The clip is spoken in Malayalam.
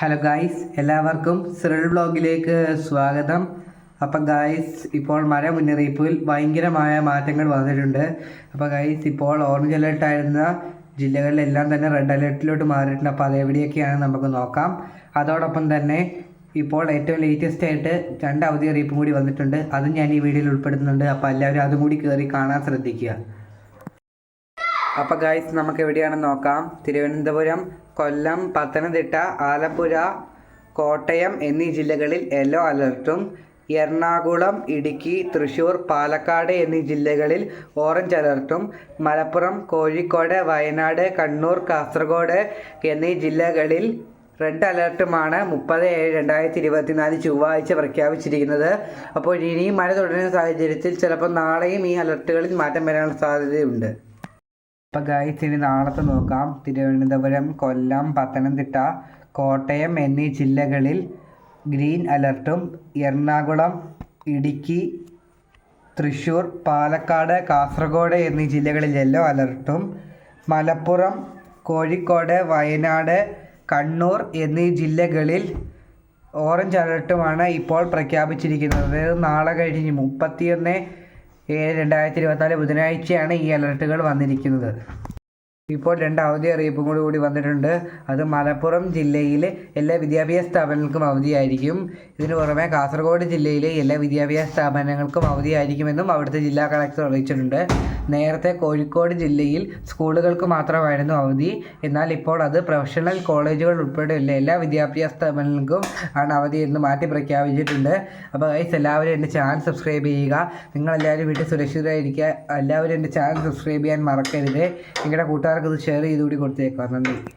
ഹലോ ഗായ്സ് എല്ലാവർക്കും സിറിൽ ബ്ലോഗിലേക്ക് സ്വാഗതം. അപ്പം ഗായ്സ് ഇപ്പോൾ മഴ മുന്നറിയിപ്പിൽ ഭയങ്കരമായ മാറ്റങ്ങൾ വന്നിട്ടുണ്ട്. അപ്പോൾ ഗായ്സ് ഇപ്പോൾ ഓറഞ്ച് അലേർട്ടായിരുന്ന ജില്ലകളിലെല്ലാം തന്നെ റെഡ് അലേർട്ടിലോട്ട് മാറിയിട്ടുണ്ട്. അപ്പോൾ അതെവിടെയൊക്കെയാണ് നമുക്ക് നോക്കാം. അതോടൊപ്പം തന്നെ ഇപ്പോൾ ഏറ്റവും ലേറ്റസ്റ്റ് ആയിട്ട് രണ്ട് അവധി അറിയിപ്പും കൂടി വന്നിട്ടുണ്ട്. അതും ഞാൻ ഈ വീഡിയോയിൽ ഉൾപ്പെടുത്തുന്നുണ്ട്. അപ്പോൾ എല്ലാവരും അതും കൂടി കയറി കാണാൻ ശ്രദ്ധിക്കുക. അപ്പോൾ ഗൈസ് നമുക്ക് എവിടെയാണെന്ന് നോക്കാം. തിരുവനന്തപുരം കൊല്ലം പത്തനംതിട്ട ആലപ്പുഴ കോട്ടയം എന്നീ ജില്ലകളിൽ യെല്ലോ അലർട്ടും എറണാകുളം ഇടുക്കി തൃശൂർ പാലക്കാട് എന്നീ ജില്ലകളിൽ ഓറഞ്ച് അലർട്ടും മലപ്പുറം കോഴിക്കോട് വയനാട് കണ്ണൂർ കാസർഗോഡ് എന്നീ ജില്ലകളിൽ റെഡ് അലർട്ടുമാണ് മുപ്പത് ഏഴ് രണ്ടായിരത്തി ഇരുപത്തിനാല് ചൊവ്വാഴ്ച പ്രഖ്യാപിച്ചിരിക്കുന്നത്. അപ്പോൾ ഇനിയും മഴ തുടരുന്ന സാഹചര്യത്തിൽ ചിലപ്പോൾ നാളെയും ഈ അലർട്ടുകളിൽ മാറ്റം വരാനുള്ള സാധ്യതയുണ്ട്. ഇപ്പം ഗായ്സ് ഇനി നാളത്തെ നോക്കാം തിരുവനന്തപുരം കൊല്ലം പത്തനംതിട്ട കോട്ടയം എന്നീ ജില്ലകളിൽ ഗ്രീൻ അലർട്ടും. എറണാകുളം ഇടുക്കി തൃശ്ശൂർ പാലക്കാട് കാസർഗോഡ് എന്നീ ജില്ലകളിൽ യെല്ലോ അലർട്ടും. മലപ്പുറം കോഴിക്കോട് വയനാട് കണ്ണൂർ എന്നീ ജില്ലകളിൽ ഓറഞ്ച് അലർട്ടുമാണ് ഇപ്പോൾ പ്രഖ്യാപിച്ചിരിക്കുന്നത്. നാളെ കഴിഞ്ഞ് മുപ്പത്തിയൊന്ന് ഏഴ് രണ്ടായിരത്തി ഇരുപത്തിനാല് ബുധനാഴ്ചയാണ് ഈ അലർട്ടുകൾ വന്നിരിക്കുന്നത്. ഇപ്പോൾ രണ്ട് അവധി അറിയിപ്പും കൂടി കൂടി വന്നിട്ടുണ്ട്. അത് മലപ്പുറം ജില്ലയിലെ എല്ലാ വിദ്യാഭ്യാസ സ്ഥാപനങ്ങൾക്കും അവധിയായിരിക്കും. ഇതിനു പുറമെ കാസർഗോഡ് ജില്ലയിലെ എല്ലാ വിദ്യാഭ്യാസ സ്ഥാപനങ്ങൾക്കും അവധിയായിരിക്കുമെന്നും അവിടുത്തെ ജില്ലാ കളക്ടർ അറിയിച്ചിട്ടുണ്ട്. നേരത്തെ കോഴിക്കോട് ജില്ലയിൽ സ്കൂളുകൾക്ക് മാത്രമായിരുന്നു അവധി. എന്നാൽ ഇപ്പോൾ അത് പ്രൊഫഷണൽ കോളേജുകൾ ഉൾപ്പെടെയുള്ള എല്ലാ വിദ്യാഭ്യാസ സ്ഥാപനങ്ങൾക്കും ആണ് അവധി എന്ന് മാറ്റി പ്രഖ്യാപിച്ചിട്ടുണ്ട്. അപ്പോൾ ഗൈസ് എല്ലാവരും എന്റെ ചാനൽ സബ്സ്ക്രൈബ് ചെയ്യുക. നിങ്ങളെല്ലാവരും വീട്ടിൽ സുരക്ഷിതരായിരിക്കുക. എല്ലാവരും എന്റെ ചാനൽ സബ്സ്ക്രൈബ് ചെയ്യാൻ മറക്കരുത്. നിങ്ങളുടെ കൂട്ടുകാർക്ക് ഇത് ഷെയർ ചെയ്തുകൂടി കൊടുത്തേക്കാം. നന്ദി.